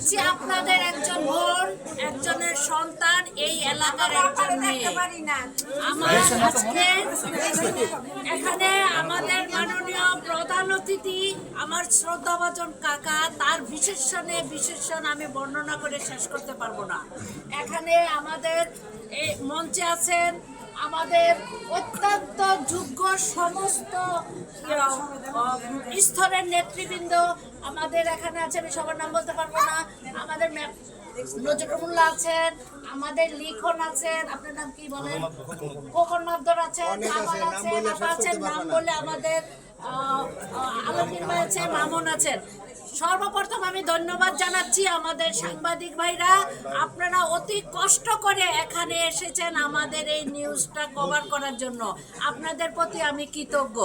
হয়েছি আপনাদের একজন বোন একজনের সন্তান এই এলাকার একজন মেয়ে। আমার আজকে এখানে আমাদের মাননীয় প্রধান অতিথি আমার শ্রদ্ধাভাজন কাকা তার বিশেষণে বিশেষণ আমি বর্ণনা করে শেষ করতে পারব না। এখানে আমাদের মঞ্চে আছেন আমাদের অত্যন্ত যোগ্য সমস্ত স্তরের নেতৃবৃন্দ আমাদের এখানে আছে আমি সবার নাম বলতে পারব না। আমাদের ম্যাপ নজরুল্লাহ আছেন আমাদের লিখন আছেন আপনার নাম কি বলেন? খোকন মাদ্দর আছেন কামাল আছেন আপা আছেন নাম বলে আমাদের ভাই আছেন মামুন আছেন। সর্বপ্রথম আমি ধন্যবাদ জানাচ্ছি আমাদের সাংবাদিক ভাইরা। আপনারা অতি কষ্ট করে এখানে এসেছেন আমাদের এই নিউজটা কভার করার জন্য। আপনাদের প্রতি আমি কৃতজ্ঞ।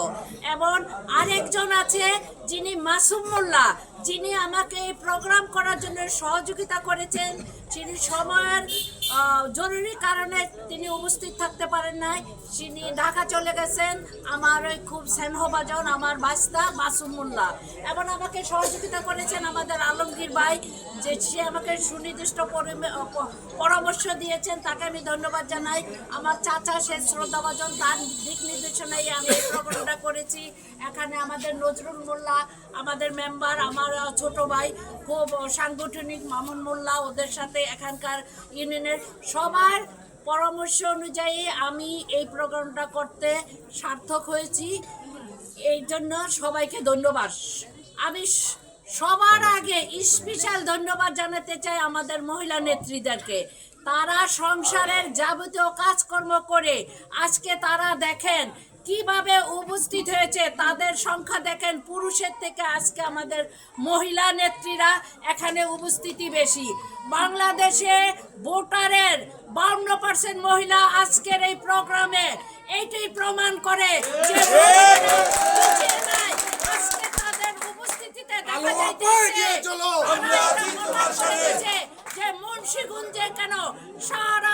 এবং আরেকজন আছে যিনি মাসুম মোল্লা। যিনি আমাকে এই প্রোগ্রাম করার জন্য সহযোগিতা করেছেন। তিনি সময়ের জরুরি কারণে উপস্থিত থাকতে পারেন নাই। তিনি ঢাকা চলে গেছেন, আমার ওই খুব স্নেহভাজন, আমার বাস্তা মাসুম মোল্লা। এবং আমাকে সহযোগিতা করেছেন আমাদের আলমগীর ভাই, যে সে আমাকে সুনির্দিষ্ট পরিমে- পরামর্শ দিয়েছেন, তাকে আমি ধন্যবাদ জানাই। আমার চাচা, সে শ্রদ্ধাভাজন, তার দিক নির্দেশনায় আমি এই প্রোগ্রামটা করেছি। এখানে আমাদের নজরুল মোল্লা, আমাদের মেম্বার, আমার ছোট ভাই, খুব সাংগঠনিক মামুন মোল্লা, ওদের সাথে এখানকার ইউনিয়নের সবার পরামর্শ অনুযায়ী আমি এই প্রোগ্রামটা করতে সার্থক হয়েছি। এই জন্য সবাইকে ধন্যবাদ। আমি সবার আগে স্পেশাল ধন্যবাদ জানাতে চাই আমাদের মহিলা নেত্রীদেরকে। তারা সংসারের যাবতীয় কাজকর্ম করে আজকে তারা দেখেন কীভাবে উপস্থিত হয়েছে তাদের সংখ্যা দেখেন পুরুষের থেকে আজকে আমাদের মহিলা নেত্রীরা এখানে উপস্থিতি বেশি। বাংলাদেশে ভোটারের বাউন্ন পার্সেন্ট মহিলা আজকের এই প্রোগ্রামে। এইটাই প্রমাণ করে যে আজকে তাদের উপস্থিতিতে দেখা যাইতেছে যে মুন্সিগঞ্জে কেন সারা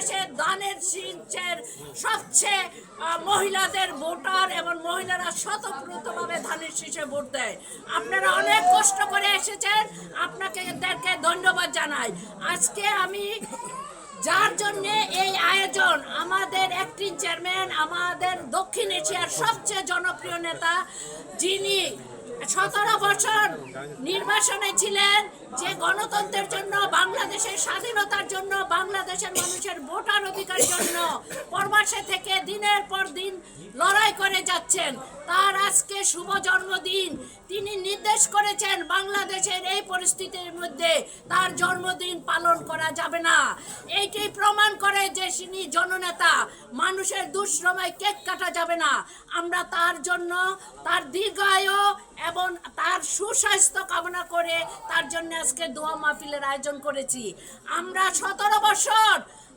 বাংলাদেশে দানের সিঞ্চের সবচেয়ে মহিলাদের ভোটার এবং মহিলারা স্বতঃপ্রতভাবে ধানের শীষে ভোট দেয়। আপনারা অনেক কষ্ট করে এসেছেন। আপনাকে ধন্যবাদ জানাই। আজকে আমি যার জন্য এই আয়োজন, আমাদের অ্যাক্টিং চেয়ারম্যান, আমাদের দক্ষিণ এশিয়ার সবচেয়ে জনপ্রিয় নেতা, যিনি সতেরো বছর নির্বাসনে ছিলেন, যে গণতন্ত্রের জন্য, বাংলাদেশের স্বাধীনতার জন্য বাংলাদেশের মানুষের ভোটার অধিকার জন্য প্রবাসে থেকে দিনের পর দিন লড়াই করে যাচ্ছেন। তার আজকে শুভ জন্মদিন। তিনি নির্দেশ করেছেন বাংলাদেশের এই পরিস্থিতির মধ্যে তার জন্মদিন পালন করা যাবে না। এইটি প্রমাণ করে যে তিনি জননেতা। মানুষের দুঃসময় কেক কাটা যাবে না। আমরা তার জন্য তার দীর্ঘায়ু এবং তার সুস্বাস্থ্য কামনা করে তার জন্য আজকে দোয়া মাহফিলের আয়োজন করেছি। আমরা সতেরো বছর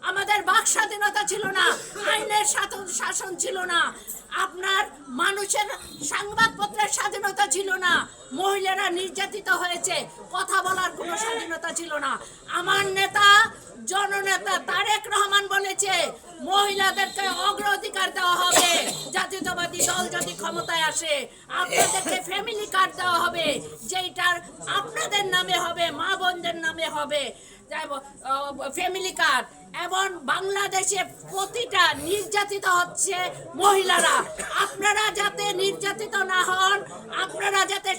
আমাদের বাক স্বাধীনতা ছিল না, আইনের শাসন শাসন ছিল না, আপনার মানুষের সংবাদপত্রের স্বাধীনতা ছিল না, মহিলারা নির্যাতিত হয়েছে, কথা বলার কোনো স্বাধীনতা ছিল না। আমার নেতা, জননেতা তারেক রহমান বলেছে, মহিলাদেরকে অগ্রাধিকার দেওয়া হবে, জাতীয়তাবাদী দল যদি ক্ষমতায় আসে, আপনাদেরকে ফ্যামিলি কার্ড দেওয়া হবে যেটার আপনাদের নামে হবে, মা বোনদের নামে হবে। ফ্যামিলি কার্ড এবং বাংলাদেশে প্রতিটা নির্যাতিত হচ্ছে মহিলারা। আপনারা যাতে নির্যাতিত না যাতে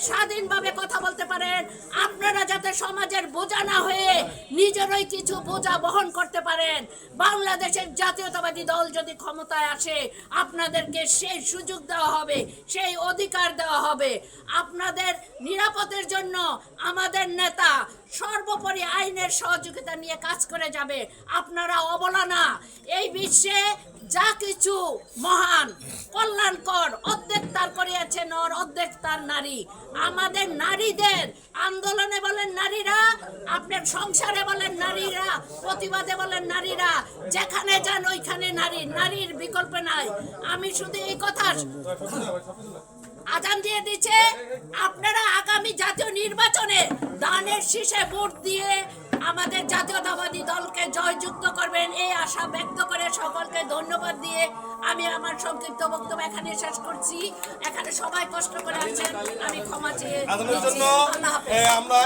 স্বাধীনভাবে কথা বলতে পারেন। আপনারা যাতে সমাজের বোঝা না হয়ে নিজেরই কিছু বোঝা বহন করতে পারেন। বাংলাদেশের জাতীয়তাবাদী দল যদি ক্ষমতায় আসে, আপনাদেরকে সেই সুযোগ দেওয়া হবে, সেই অধিকার দেওয়া হবে। আপনাদের নিরাপদের জন্য আমাদের নেতা সর্বোপরি আইনের সহযোগিতা নিয়ে কাজ করে যাবে। আপনারা অবলা না এই বিশ্বে যা কিছু মহান, কল্যাণকর অর্ধেক তার করিয়াছে নর অর্ধেক তার নারী। আমাদের নারীদের আন্দোলনে বলেন নারীরা, আপনার সংসারে বলেন নারীরা, প্রতিবাদে বলেন নারীরা, যেখানে যান ওইখানে নারী, নারীর বিকল্প নাই। আমি শুধু এই কথা আজান দিয়ে দিচ্ছে, আপনারা আগামী জাতীয় নির্বাচনে দানের শীষে ভোট দিয়ে আমাদের জাতীয়তাবাদী দলকে জয়যুক্ত করবেন এই আশা ব্যক্ত করে সকলকে ধন্যবাদ দিয়ে আমি আমার সংক্ষিপ্ত বক্তব্য এখানে শেষ করছি। এখানে সবাই কষ্ট করে আছেন আমি ক্ষমা চেয়ে আমরা